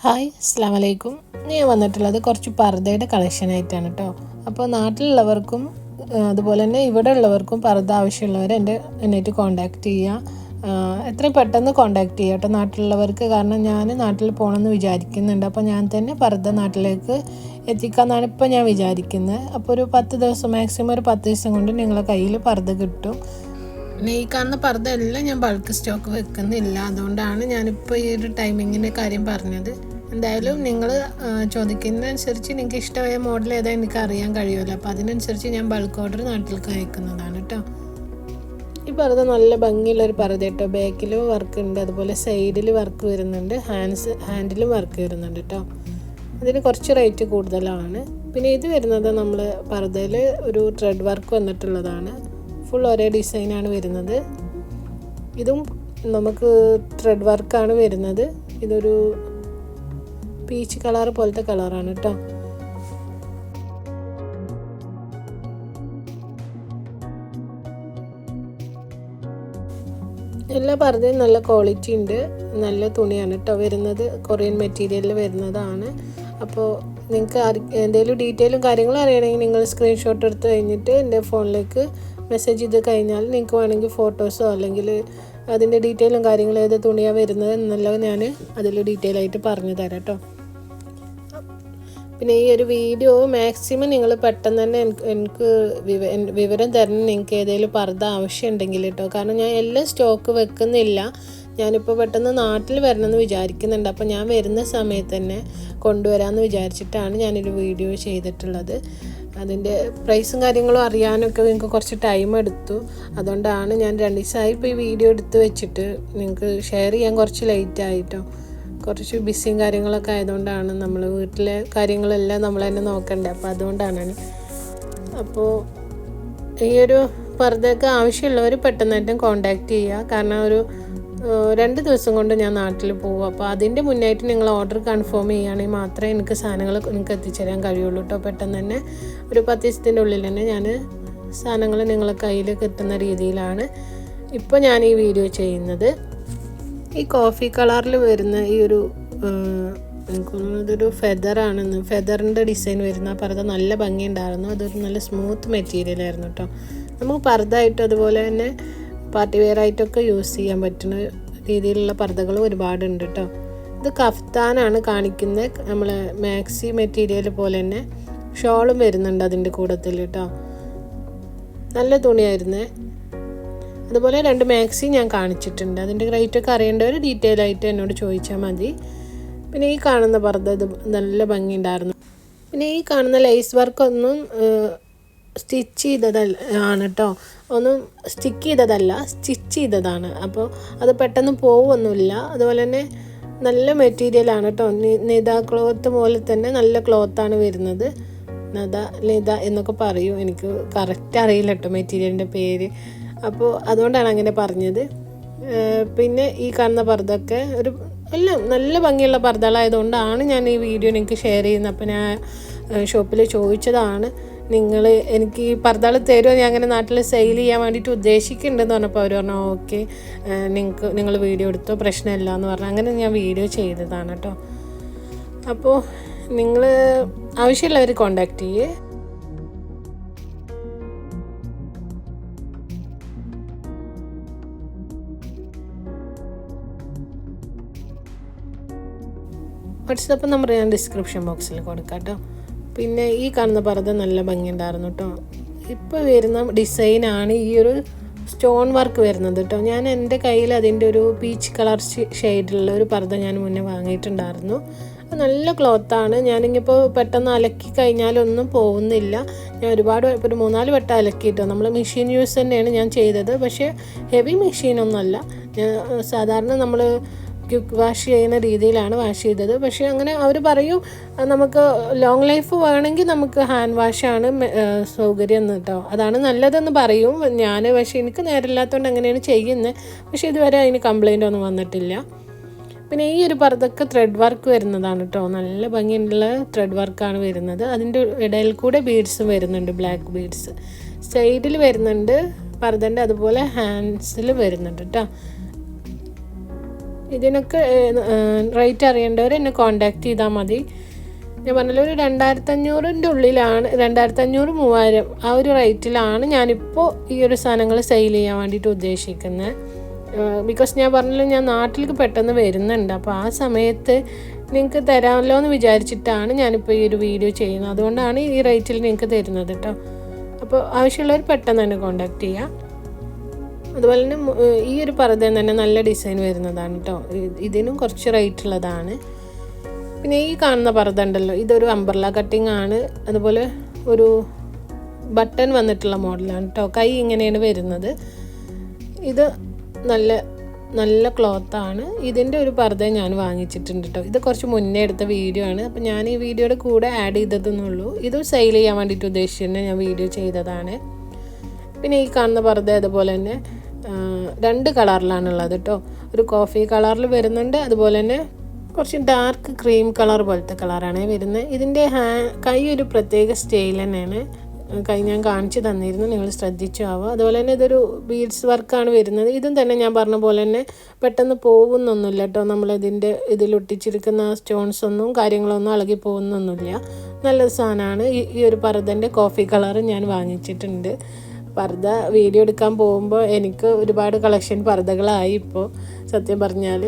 Hi അസ്സാം വലൈക്കും ഞാൻ വന്നിട്ടുള്ളത് കുറച്ച് പർദ്ദയുടെ കളക്ഷൻ ആയിട്ടാണ് കേട്ടോ അപ്പോൾ നാട്ടിലുള്ളവർക്കും അതുപോലെ തന്നെ ഇവിടെ ഉള്ളവർക്കും പർദ്ദ ആവശ്യമുള്ളവർ എന്റെ എന്നായിട്ട് കോണ്ടാക്ട് ചെയ്യുക എത്രയും പെട്ടെന്ന് കോണ്ടാക്ട് ചെയ്യുക കേട്ടോ നാട്ടിലുള്ളവർക്ക്. കാരണം ഞാൻ നാട്ടിൽ പോകണമെന്ന് വിചാരിക്കുന്നുണ്ട്. അപ്പോൾ ഞാൻ തന്നെ പർദ്ദ നാട്ടിലേക്ക് എത്തിക്കാമെന്നാണ് ഇപ്പോൾ ഞാൻ വിചാരിക്കുന്നത് അപ്പോൾ ഒരു പത്ത് ദിവസം മാക്സിമം ഒരു പത്ത് ദിവസം കൊണ്ട് നിങ്ങളെ കയ്യിൽ പർദ്ദ കിട്ടും. പിന്നെ ഈ കാണുന്ന ഞാൻ ബൾക്ക് സ്റ്റോക്ക് വെക്കുന്നില്ല. അതുകൊണ്ടാണ് ഞാനിപ്പോൾ ഈ ഒരു ടൈമിങ്ങിന്റെ കാര്യം പറഞ്ഞത്. എന്തായാലും നിങ്ങൾ ചോദിക്കുന്നതനുസരിച്ച് നിങ്ങൾക്ക് ഇഷ്ടമായ മോഡൽ ഏതാ എനിക്ക് അറിയാൻ കഴിയുമല്ലോ. അപ്പോൾ അതിനനുസരിച്ച് ഞാൻ ബൾക്ക് ഓർഡർ നാട്ടിലേക്ക് അയക്കുന്നതാണ് കേട്ടോ ഈ പർദ്ദ നല്ല ഭംഗിയുള്ളൊരു പർദ്ദ കേട്ടോ ബാക്കിലും വർക്ക് ഉണ്ട്. അതുപോലെ സൈഡിൽ വർക്ക് വരുന്നുണ്ട്. ഹാൻഡ്സ് ഹാൻഡിലും വർക്ക് വരുന്നുണ്ട് കേട്ടോ അതിന് കുറച്ച് റേറ്റ് കൂടുതലാണ്. പിന്നെ ഇത് വരുന്നത് നമ്മൾ പർദ്ദയിൽ ഒരു ത്രെഡ് വർക്ക് വന്നിട്ടുള്ളതാണ്. ഫുൾ ഒരേ ഡിസൈനാണ് വരുന്നത്. ഇതും നമുക്ക് ത്രെഡ് വർക്കാണ് വരുന്നത്. ഇതൊരു പീച്ച് കളർ പോലത്തെ കളറാണ് കേട്ടോ എല്ലാ പറഞ്ഞ നല്ല ക്വാളിറ്റി ഉണ്ട്. നല്ല തുണിയാണ് കേട്ടോ വരുന്നത്. കൊറിയൻ മെറ്റീരിയലിൽ വരുന്നതാണ്. അപ്പോൾ നിങ്ങൾക്ക് എന്തെങ്കിലും ഡീറ്റെയിലും കാര്യങ്ങളും അറിയണമെങ്കിൽ നിങ്ങൾ സ്ക്രീൻഷോട്ട് എടുത്ത് കഴിഞ്ഞിട്ട് എന്റെ ഫോണിലേക്ക് മെസ്സേജ് ചെയ്ത് കഴിഞ്ഞാൽ നിങ്ങൾക്ക് വേണമെങ്കിൽ ഫോട്ടോസോ അല്ലെങ്കിൽ അതിന്റെ ഡീറ്റെയിലും കാര്യങ്ങളും ഏത് തുണിയാണ് വരുന്നത് എന്നെല്ലാം ഞാൻ അതിൽ ഡീറ്റെയിൽ ആയിട്ട് പറഞ്ഞു തരാം കേട്ടോ. പിന്നെ ഈ ഒരു വീഡിയോ മാക്സിമം നിങ്ങൾ പെട്ടെന്ന് തന്നെ എനിക്ക് എനിക്ക് വിവ- വിവരം തരണം. നിങ്ങൾക്ക് ഏതെങ്കിലും പർദ്ദ ആവശ്യമുണ്ടെങ്കിൽ കേട്ടോ. കാരണം ഞാൻ എല്ലാം സ്റ്റോക്ക് വെക്കുന്നില്ല. ഞാനിപ്പോൾ പെട്ടെന്ന് നാട്ടിൽ വരണമെന്ന് വിചാരിക്കുന്നുണ്ട്. അപ്പോൾ ഞാൻ വരുന്ന സമയത്ത് തന്നെ കൊണ്ടുവരാമെന്ന് വിചാരിച്ചിട്ടാണ് ഞാനൊരു വീഡിയോ ചെയ്തിട്ടുള്ളത്. അതിന്റെ പ്രൈസും കാര്യങ്ങളും അറിയാനൊക്കെ നിങ്ങൾക്ക് കുറച്ച് ടൈം എടുത്തു. അതുകൊണ്ടാണ് ഞാൻ രണ്ട് ദിവസമായി ഇപ്പോൾ ഈ വീഡിയോ എടുത്ത് വെച്ചിട്ട് നിങ്ങൾക്ക് ഷെയർ ചെയ്യാൻ കുറച്ച് ലേറ്റ് ആയിട്ടോ. കുറച്ച് ബിസിയും കാര്യങ്ങളൊക്കെ ആയതുകൊണ്ടാണ് നമ്മൾ വീട്ടിലെ കാര്യങ്ങളെല്ലാം നമ്മൾ തന്നെ നോക്കണ്ടേ. അപ്പോൾ അതുകൊണ്ടാണ് അപ്പോൾ ഈ ഒരു പർദ്ദയൊക്കെ ആവശ്യമുള്ളവർ പെട്ടെന്നായിട്ടും കോണ്ടാക്ട് ചെയ്യുക. കാരണം ഒരു രണ്ട് ദിവസം കൊണ്ട് ഞാൻ നാട്ടിൽ പോകും അപ്പോൾ അതിന്റെ മുന്നായിട്ട് നിങ്ങൾ ഓർഡർ കൺഫേം ചെയ്യുകയാണെങ്കിൽ മാത്രമേ എനിക്ക് സാധനങ്ങൾ നിങ്ങൾക്ക് എത്തിച്ചേരാൻ കഴിയുള്ളൂ കേട്ടോ പെട്ടെന്ന് തന്നെ ഒരു പത്ത് ദിവസത്തിന്റെ ഉള്ളിൽ തന്നെ ഞാൻ സാധനങ്ങൾ നിങ്ങളെ കയ്യിൽ കിട്ടുന്ന രീതിയിലാണ് ഇപ്പോൾ ഞാൻ ഈ വീഡിയോ ചെയ്യുന്നത്. ഈ കോഫി കളറിൽ വരുന്ന ഈ ഒരു ഇതൊരു ഫെദറാണെന്ന് ഫെദറിന്റെ ഡിസൈൻ വരുന്ന ആ പർദ്ദ നല്ല ഭംഗിയുണ്ടായിരുന്നു. അതൊരു നല്ല സ്മൂത്ത് മെറ്റീരിയൽ ആയിരുന്നു കേട്ടോ നമുക്ക് പർദ്ദയായിട്ടും അതുപോലെ തന്നെ പാർട്ടി വെയർ ആയിട്ടൊക്കെ യൂസ് ചെയ്യാൻ പറ്റുന്ന രീതിയിലുള്ള പർദ്ദകൾ ഒരുപാടുണ്ട് കേട്ടോ ഇത് കഫ്താനാണ് കാണിക്കുന്നത് നമ്മൾ മാക്സി മെറ്റീരിയൽ പോലെ തന്നെ ഷോളും വരുന്നുണ്ട് അതിന്റെ കൂടത്തിൽ കേട്ടോ നല്ല തുണിയായിരുന്നേ. അതുപോലെ രണ്ട് മാക്സി ഞാൻ കാണിച്ചിട്ടുണ്ട്. അതിന്റെ റേറ്റ് ഒക്കെ അറിയേണ്ടവർ ഡീറ്റെയിൽ ആയിട്ട് എന്നോട് ചോദിച്ചാൽ മതി. പിന്നെ ഈ കാണുന്ന പർദ്ദ ഇത് നല്ല ഭംഗിയുണ്ടായിരുന്നു. പിന്നെ ഈ കാണുന്ന ലൈസ് വർക്കൊന്നും സ്റ്റിച്ച് ചെയ്തതല്ല ആണ് കേട്ടോ ഒന്നും സ്റ്റിക്ക് ചെയ്തതല്ല സ്റ്റിച്ച് ചെയ്തതാണ്. അപ്പോൾ അത് പെട്ടെന്ന് പോവൊന്നുമില്ല. അതുപോലെ തന്നെ നല്ല മെറ്റീരിയലാണ് കേട്ടോ നിത ക്ലോത്ത് പോലെ തന്നെ നല്ല ക്ലോത്താണ് വരുന്നത്. നദ ലിത എന്നൊക്കെ പറയും. എനിക്ക് കറക്റ്റ് അറിയില്ല കേട്ടോ മെറ്റീരിയലിന്റെ പേര്. അപ്പോൾ അതുകൊണ്ടാണ് അങ്ങനെ പറഞ്ഞത്. പിന്നെ ഈ കാണുന്ന പർദ്ദൊക്കെ ഒരു എല്ലാം നല്ല ഭംഗിയുള്ള പർദ്ദകളായതുകൊണ്ടാണ് ഞാൻ ഈ വീഡിയോ നിങ്ങൾക്ക് ഷെയർ ചെയ്യുന്നത്. അപ്പോൾ ഞാൻ ഷോപ്പിൽ ചോദിച്ചതാണ്. നിങ്ങൾ എനിക്ക് ഈ പർദ്ദകൾ തരുമോ ഞാൻ അങ്ങനെ നാട്ടിൽ സെയിൽ ചെയ്യാൻ വേണ്ടിയിട്ട് ഉദ്ദേശിക്കുന്നുണ്ടെന്ന് പറഞ്ഞപ്പോൾ അവർ പറഞ്ഞു ഓക്കെ നിങ്ങൾക്ക് നിങ്ങൾ വീഡിയോ എടുത്തോ? പ്രശ്നമില്ല എന്ന് പറഞ്ഞു. അങ്ങനെ ഞാൻ വീഡിയോ ചെയ്തതാണ് കേട്ടോ അപ്പോൾ നിങ്ങൾ ആവശ്യമുള്ളവർ കോണ്ടാക്ട് ചെയ്യേ. വാട്സപ്പ് നമ്പർ ഞാൻ ഡിസ്ക്രിപ്ഷൻ ബോക്സിൽ കൊടുക്കാം കേട്ടോ പിന്നെ ഈ കാണുന്ന പർദ്ദ നല്ല ഭംഗിയുണ്ടായിരുന്നു കേട്ടോ ഇപ്പോൾ വരുന്ന ഡിസൈനാണ് ഈ ഒരു സ്റ്റോൺ വർക്ക് വരുന്നത് കേട്ടോ ഞാൻ എന്റെ കയ്യിൽ അതിന്റെ ഒരു പീച്ച് കളർ ഷെയ്ഡിലുള്ള ഒരു പർദ്ദ ഞാൻ മുന്നേ വാങ്ങിയിട്ടുണ്ടായിരുന്നു. അത് നല്ല ക്ലോത്താണ് ഞാനിങ്ങിപ്പോൾ പെട്ടെന്ന് അലക്കി കഴിഞ്ഞാലൊന്നും പോകുന്നില്ല. ഞാൻ ഒരുപാട് ഒരു മൂന്നാൽ വട്ടം അലക്കിയിട്ടോ. നമ്മൾ മെഷീൻ യൂസ് തന്നെയാണ് ഞാൻ ചെയ്തത്. പക്ഷേ ഹെവി മെഷീനൊന്നുമല്ല സാധാരണ നമ്മൾ വാഷ് ചെയ്യുന്ന രീതിയിലാണ് വാഷ് ചെയ്തത്. പക്ഷേ അങ്ങനെ അവർ പറയും നമുക്ക് ലോങ് ലൈഫ് വേണമെങ്കിൽ നമുക്ക് ഹാൻഡ് വാഷാണ് സൗകര്യം എന്ന് കേട്ടോ അതാണ് നല്ലതെന്ന് പറയും. ഞാൻ പക്ഷേ എനിക്ക് നേരമില്ലാത്തതുകൊണ്ട് അങ്ങനെയാണ് ചെയ്യുന്നത് പക്ഷേ ഇതുവരെ അതിന് കംപ്ലൈന്റ് ഒന്നും വന്നിട്ടില്ല. പിന്നെ ഈ ഒരു പർദ്ദക്ക് ത്രെഡ് വർക്ക് വരുന്നതാണ് കേട്ടോ നല്ല ഭംഗിയുള്ള ത്രെഡ് വർക്കാണ് വരുന്നത്. അതിന്റെ ഇടയിൽ കൂടെ ബീഡ്സും വരുന്നുണ്ട് ബ്ലാക്ക് ബീഡ്സ് സൈഡിൽ വരുന്നുണ്ട് പർദ്ദന്റെ അതുപോലെ ഹാൻഡ്സിൽ വരുന്നുണ്ട് കേട്ടോ ഇതിനൊക്കെ റേറ്റ് അറിയേണ്ടവർ എന്നെ കോണ്ടാക്ട് ചെയ്താൽ മതി. ഞാൻ പറഞ്ഞല്ലോ ഒരു രണ്ടായിരത്തഞ്ഞൂറിന്റെ ഉള്ളിലാണ് രണ്ടായിരത്തഞ്ഞൂറ് മൂവായിരം ആ ഒരു റേറ്റിലാണ് ഞാനിപ്പോൾ ഈ ഒരു സാധനങ്ങൾ സെയിൽ ചെയ്യാൻ വേണ്ടിയിട്ട് ഉദ്ദേശിക്കുന്നത് ബിക്കോസ് ഞാൻ പറഞ്ഞല്ലോ ഞാൻ നാട്ടിലേക്ക് പെട്ടെന്ന് വരുന്നുണ്ട്. അപ്പോൾ ആ സമയത്ത് നിങ്ങൾക്ക് തരാമല്ലോ എന്ന് വിചാരിച്ചിട്ടാണ് ഞാനിപ്പോൾ ഈ ഒരു വീഡിയോ ചെയ്യുന്നത്. അതുകൊണ്ടാണ് ഈ റേറ്റിൽ നിങ്ങൾക്ക് തരുന്നത് കേട്ടോ അപ്പോൾ ആവശ്യമുള്ളവർ പെട്ടെന്ന് തന്നെ കോണ്ടാക്ട് ചെയ്യാം. അതുപോലെ തന്നെ ഈ ഒരു പർദ്ദ തന്നെ നല്ല ഡിസൈൻ വരുന്നതാണ് കേട്ടോ ഇതിനും കുറച്ച് റേറ്റ് ഉള്ളതാണ്. പിന്നെ ഈ കാണുന്ന പർദ്ദ ഉണ്ടല്ലോ ഇതൊരു അംബർല കട്ടിംഗ് ആണ്. അതുപോലെ ഒരു ബട്ടൺ വന്നിട്ടുള്ള മോഡലാണ് കേട്ടോ കൈ ഇങ്ങനെയാണ് വരുന്നത്. ഇത് നല്ല നല്ല ക്ലോത്താണ് ഇതിന്റെ ഒരു പർദ്ദ ഞാൻ വാങ്ങിച്ചിട്ടുണ്ട് കേട്ടോ ഇത് കുറച്ച് മുന്നേ എടുത്ത വീഡിയോ ആണ്. അപ്പം ഞാൻ ഈ വീഡിയോയുടെ കൂടെ ആഡ് ചെയ്തതെന്നുള്ളൂ. ഇത് സെയിൽ ചെയ്യാൻ വേണ്ടിയിട്ട് ഉദ്ദേശിച്ചിട്ട് ഞാൻ വീഡിയോ ചെയ്തതാണ്. പിന്നെ ഈ കാണുന്ന പർദ്ദ അതുപോലെ തന്നെ രണ്ട് കളറിലാണുള്ളത് കേട്ടോ. ഒരു കോഫി കളറിൽ വരുന്നുണ്ട് അതുപോലെ തന്നെ കുറച്ച് ഡാർക്ക് ക്രീം കളർ പോലത്തെ കളറാണ് വരുന്നത്. ഇതിന്റെ ഹാ കൈ ഒരു പ്രത്യേക സ്റ്റൈൽ തന്നെയാണ്. കൈ ഞാൻ കാണിച്ചു തന്നിരുന്നു നിങ്ങൾ ശ്രദ്ധിച്ചു ആവുക. അതുപോലെ തന്നെ ഇതൊരു ബീഡ്സ് വർക്കാണ് വരുന്നത്. ഇതും തന്നെ ഞാൻ പറഞ്ഞ പോലെ തന്നെ പെട്ടെന്ന് പോകുന്നൊന്നുമില്ല കേട്ടോ. നമ്മളിതിന്റെ ഇതിലൊട്ടിച്ചിരിക്കുന്ന സ്റ്റോൺസ് ഒന്നും കാര്യങ്ങളൊന്നും അളകി പോകുന്നൊന്നുമില്ല. നല്ല സാധനമാണ്. ഈ ഈ ഒരു പറതന്റെ കോഫി കളർ ഞാൻ വാങ്ങിച്ചിട്ടുണ്ട്. പർദ്ദ വീഡിയോ എടുക്കാൻ പോകുമ്പോൾ എനിക്ക് ഒരുപാട് കളക്ഷൻ പർദ്ദകളായി ഇപ്പോൾ സത്യം പറഞ്ഞാൽ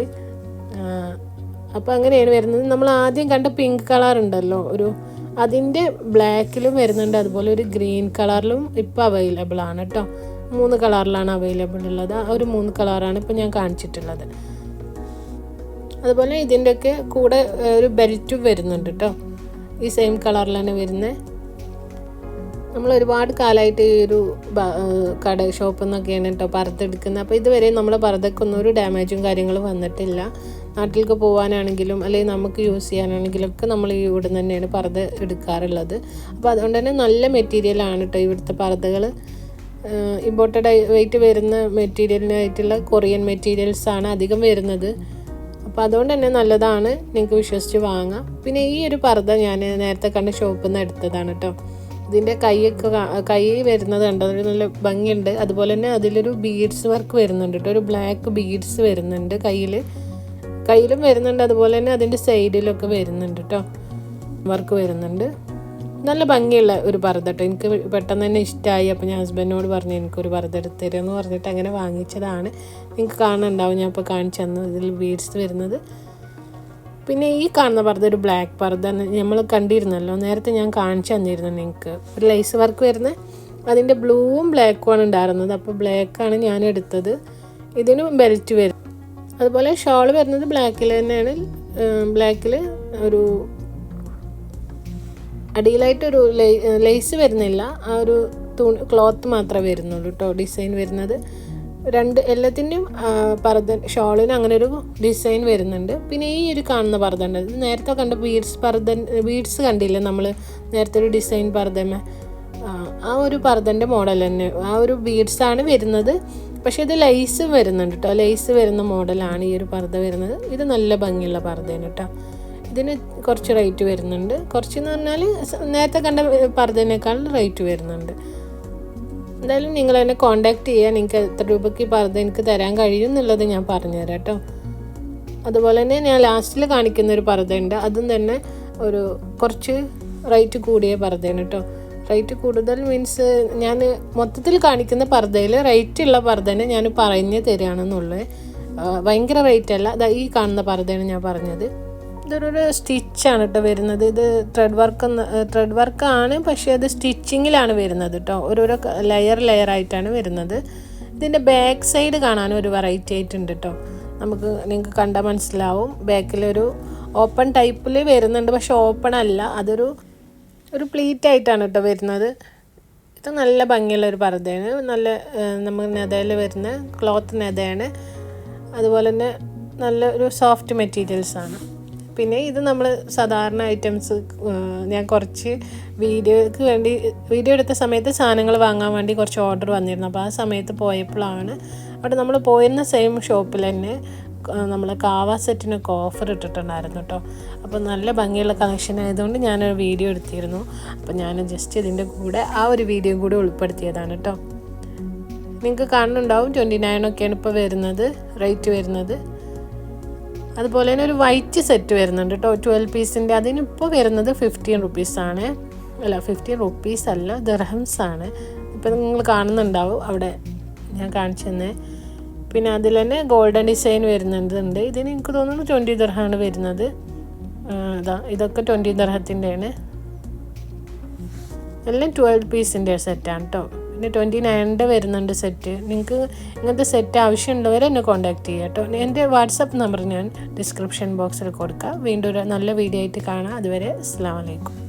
അപ്പോൾ അങ്ങനെയാണ് വരുന്നത്. നമ്മൾ ആദ്യം കണ്ട പിങ്ക് കളർ ഉണ്ടല്ലോ ഒരു അതിന്റെ ബ്ലാക്കിലും വരുന്നുണ്ട്. അതുപോലെ ഒരു ഗ്രീൻ കളറിലും ഇപ്പോൾ അവൈലബിൾ ആണ് കേട്ടോ മൂന്ന് കളറിലാണ് അവൈലബിൾ ഉള്ളത്. ആ ഒരു മൂന്ന് കളറാണ് ഇപ്പോൾ ഞാൻ കാണിച്ചിട്ടുള്ളത്. അതുപോലെ ഇതിന്റെയൊക്കെ കൂടെ ഒരു ബെൽറ്റും വരുന്നുണ്ട് കേട്ടോ ഈ സെയിം കളറിലാണ് വരുന്നത് നമ്മൾ ഒരുപാട് കാലമായിട്ട് ഈ ഒരു കട ഷോപ്പിൽ നിന്നൊക്കെയാണ് കേട്ടോ പറത്തെടുക്കുന്നത്. അപ്പോൾ ഇതുവരെ നമ്മളെ പർദ്ദക്കൊന്നും ഒരു ഡാമേജും കാര്യങ്ങളും വന്നിട്ടില്ല. നാട്ടിലേക്ക് പോകാനാണെങ്കിലും അല്ലെങ്കിൽ നമുക്ക് യൂസ് ചെയ്യാനാണെങ്കിലും ഒക്കെ നമ്മൾ ഇവിടെ തന്നെയാണ് പർദ്ദ എടുക്കാറുള്ളത്. അപ്പോൾ അതുകൊണ്ട് തന്നെ നല്ല മെറ്റീരിയലാണ് കേട്ടോ ഇവിടുത്തെ പറതകൾ ഇമ്പോർട്ടഡ് വെയിറ്റ് വരുന്ന മെറ്റീരിയലിനായിട്ടുള്ള കൊറിയൻ മെറ്റീരിയൽസ് ആണ് അധികം വരുന്നത്. അപ്പോൾ അതുകൊണ്ട് തന്നെ നല്ലതാണ്. നിങ്ങൾക്ക് വിശ്വസിച്ച് വാങ്ങാം. പിന്നെ ഈ ഒരു പർദ്ദ ഞാൻ നേരത്തെ കണ്ട ഷോപ്പിൽ നിന്ന് എടുത്തതാണ് കേട്ടോ ഇതിന്റെ കൈയൊക്കെ കാ- വരുന്നത് കണ്ടോ? നല്ല ഭംഗിയുണ്ട്. അതുപോലെ തന്നെ അതിലൊരു ബീഡ്സ് വർക്ക് വരുന്നുണ്ട് കേട്ടോ. ഒരു ബ്ലാക്ക് ബീഡ്സ് വരുന്നുണ്ട് കയ്യിൽ കയ്യിലും വരുന്നുണ്ട്. അതുപോലെ തന്നെ അതിന്റെ സൈഡിലൊക്കെ വരുന്നുണ്ട് കേട്ടോ. വർക്ക് വരുന്നുണ്ട്. നല്ല ഭംഗിയുള്ള ഒരു പർദ്ദ കേട്ടോ. എനിക്ക് പെട്ടെന്ന് തന്നെ ഇഷ്ടമായി അപ്പോൾ ഞാൻ ഹസ്ബൻഡിനോട് പറഞ്ഞു എനിക്കൊരു പർദ്ദ എടുത്തരുമെന്ന് പറഞ്ഞിട്ട് അങ്ങനെ വാങ്ങിച്ചതാണ്. നിങ്ങൾക്ക് കാണുന്നുണ്ടാവും ഞാൻ ഇപ്പോൾ കാണിച്ചു തന്നു ഇതിൽ ബീഡ്സ് വരുന്നത്. പിന്നെ ഈ കാണുന്ന പർദ്ദ ഒരു ബ്ലാക്ക് പർദ്ദ നമ്മൾ കണ്ടിരുന്നല്ലോ നേരത്തെ ഞാൻ കാണിച്ചു തന്നിരുന്നു നിങ്ങൾക്ക് ഒരു ലൈസ് വർക്ക് വരുന്ന അതിന്റെ ബ്ലൂവും ബ്ലാക്കും ആണ് ഉണ്ടായിരുന്നത് അപ്പോൾ ബ്ലാക്കാണ് ഞാൻ എടുത്തത്. ഇതിന് ബെൽറ്റ് വരും. അതുപോലെ ഷോൾ വരുന്നത് ബ്ലാക്കിൽ തന്നെയാണ്. ബ്ലാക്കിൽ ഒരു അടിയിലായിട്ടൊരു ലൈസ് വരുന്നില്ല. ആ ഒരു തുണി ക്ലോത്ത് മാത്രമേ വരുന്നുള്ളൂ കേട്ടോ ഡിസൈൻ വരുന്നത്. രണ്ട് എല്ലാത്തിന്റെയും പർദ്ദ ഷോളിന് അങ്ങനെ ഒരു ഡിസൈൻ വരുന്നുണ്ട്. പിന്നെ ഈ ഒരു കാണുന്ന പർദ്ദ ഉണ്ട്. നേരത്തെ കണ്ട ബീഡ്സ് പർദ്ദ ബീഡ്സ് കണ്ടില്ലേ നമ്മൾ നേരത്തെ ഒരു ഡിസൈൻ പർദ്ദമേ ആ, ഒരു പർദ്ദന്റെ മോഡൽ തന്നെ. ആ ഒരു ബീഡ്സ് ആണ് വരുന്നത്. പക്ഷേ ഇത് ലൈസ് വരുന്നുണ്ട് കേട്ടോ ലൈസ് വരുന്ന മോഡലാണ് ഈ ഒരു പർദ്ദ വരുന്നത്. ഇത് നല്ല ഭംഗിയുള്ള പർദ്ദയാണ് കേട്ടോ ഇതിന് കുറച്ച് റേറ്റ് വരുന്നുണ്ട്. കുറച്ചെന്ന് പറഞ്ഞാൽ നേരത്തെ കണ്ട പർദ്ദനേക്കാൾ റേറ്റ് വരുന്നുണ്ട്. എന്തായാലും നിങ്ങൾ എന്നെ കോണ്ടാക്ട് ചെയ്യുക നിങ്ങൾക്ക് എത്ര രൂപയ്ക്ക് പറഞ്ഞത് എനിക്ക് തരാൻ കഴിയും എന്നുള്ളത് ഞാൻ പറഞ്ഞുതരാം കേട്ടോ. അതുപോലെ തന്നെ ഞാൻ ലാസ്റ്റിൽ കാണിക്കുന്ന ഒരു പർദ്ദയുണ്ട്. അതും തന്നെ ഒരു കുറച്ച് റേറ്റ് കൂടിയ പർദ്ദയാണ് കേട്ടോ. റേറ്റ് കൂടുതൽ മീൻസ് ഞാൻ മൊത്തത്തിൽ കാണിക്കുന്ന പർദ്ദയിൽ റേറ്റ് ഉള്ള പർദ്ദനെ ഞാൻ പറഞ്ഞു തരികയാണെന്നുള്ളത് ഭയങ്കര റേറ്റ് അല്ല. അതാ ഈ കാണുന്ന പർദ്ദയാണ് ഞാൻ പറഞ്ഞത്. ഇതൊരു സ്റ്റിച്ചാണ് കേട്ടോ വരുന്നത്. ഇത് ത്രെഡ് വർക്ക് ത്രെഡ് വർക്കാണ് പക്ഷേ അത് സ്റ്റിച്ചിങ്ങിലാണ് വരുന്നത് കേട്ടോ. ഓരോരോ ലെയർ ലെയർ ആയിട്ടാണ് വരുന്നത്. ഇതിന്റെ ബാക്ക് സൈഡ് കാണാനും ഒരു വെറൈറ്റി ആയിട്ടുണ്ട് കേട്ടോ. നമുക്ക് നിങ്ങൾക്ക് കണ്ടാൽ മനസ്സിലാവും. ബാക്കിലൊരു ഓപ്പൺ ടൈപ്പിൽ വരുന്നുണ്ട് പക്ഷെ ഓപ്പൺ അല്ല. അതൊരു ഒരു പ്ലീറ്റ് ആയിട്ടാണ് കേട്ടോ വരുന്നത്. ഇത് നല്ല ഭംഗിയുള്ള ഒരു പർദ്ദയാണ്. നല്ല നമ്മൾ നെതയിൽ വരുന്ന ക്ലോത്ത് നെതയാണ്. അതുപോലെ തന്നെ നല്ല ഒരു സോഫ്റ്റ് മെറ്റീരിയൽസാണ് പിന്നെ ഇത് നമ്മൾ സാധാരണ ഐറ്റംസ് ഞാൻ കുറച്ച് വീഡിയോയ്ക്ക് വേണ്ടി വീഡിയോ എടുത്ത സമയത്ത് സാധനങ്ങൾ വാങ്ങാൻ വേണ്ടി കുറച്ച് ഓർഡർ വന്നിരുന്നു. അപ്പോൾ ആ സമയത്ത് പോയപ്പോഴാണ് അവിടെ നമ്മൾ പോയിരുന്ന സെയിം ഷോപ്പിൽ തന്നെ നമ്മൾ കാവ സെറ്റിനൊക്കെ ഓഫർ ഇട്ടിട്ടുണ്ടായിരുന്നു കേട്ടോ അപ്പോൾ നല്ല ഭംഗിയുള്ള കളക്ഷൻ ആയതുകൊണ്ട് ഞാനൊരു വീഡിയോ എടുത്തിരുന്നു. അപ്പോൾ ഞാൻ ജസ്റ്റ് ഇതിന്റെ കൂടെ ആ ഒരു വീഡിയോ കൂടി ഉൾപ്പെടുത്തിയതാണ് കേട്ടോ നിങ്ങൾക്ക് കാണുന്നുണ്ടാവും ട്വന്റി നയൻ ഒക്കെയാണ് ഇപ്പോൾ വരുന്നത് റേറ്റ് വരുന്നത്. അതുപോലെ തന്നെ ഒരു വൈറ്റ് സെറ്റ് വരുന്നുണ്ട് കേട്ടോ ട്വൽവ് പീസിന്റെ അതിനിപ്പോൾ വരുന്നത് ഫിഫ്റ്റീൻ റുപ്പീസാണ് അല്ല ഫിഫ്റ്റീൻ റുപ്പീസ് അല്ല ദർഹംസ് ആണ്. ഇപ്പം നിങ്ങൾ കാണുന്നുണ്ടാവും അവിടെ ഞാൻ കാണിച്ചു തന്നെ പിന്നെ അതിൽ തന്നെ ഗോൾഡൻ ഡിസൈൻ വരുന്നുണ്ട്. ഇതിന് എനിക്ക് തോന്നുന്നു ട്വന്റി ദർഹമാണ് വരുന്നത്. അതാ ഇതാ ഇതൊക്കെ ട്വന്റി ദർഹത്തിന്റെയാണ് എല്ലാം ട്വൽവ് പീസിന്റെ സെറ്റാണ് കേട്ടോ പിന്നെ ട്വന്റി നയന്റെ വരുന്നുണ്ട് സെറ്റ് നിങ്ങൾക്ക് ഇങ്ങനത്തെ സെറ്റ് ആവശ്യമുള്ളവരെ എന്നെ കോൺടാക്ട് ചെയ്യുക കേട്ടോ. എന്റെ വാട്സപ്പ് നമ്പർ ഞാൻ ഡിസ്ക്രിപ്ഷൻ ബോക്സിൽ കൊടുക്കാം. വീണ്ടും ഒരു നല്ല വീഡിയോ ആയിട്ട് കാണാം. അതുവരെ അസ്സാം വലൈക്കും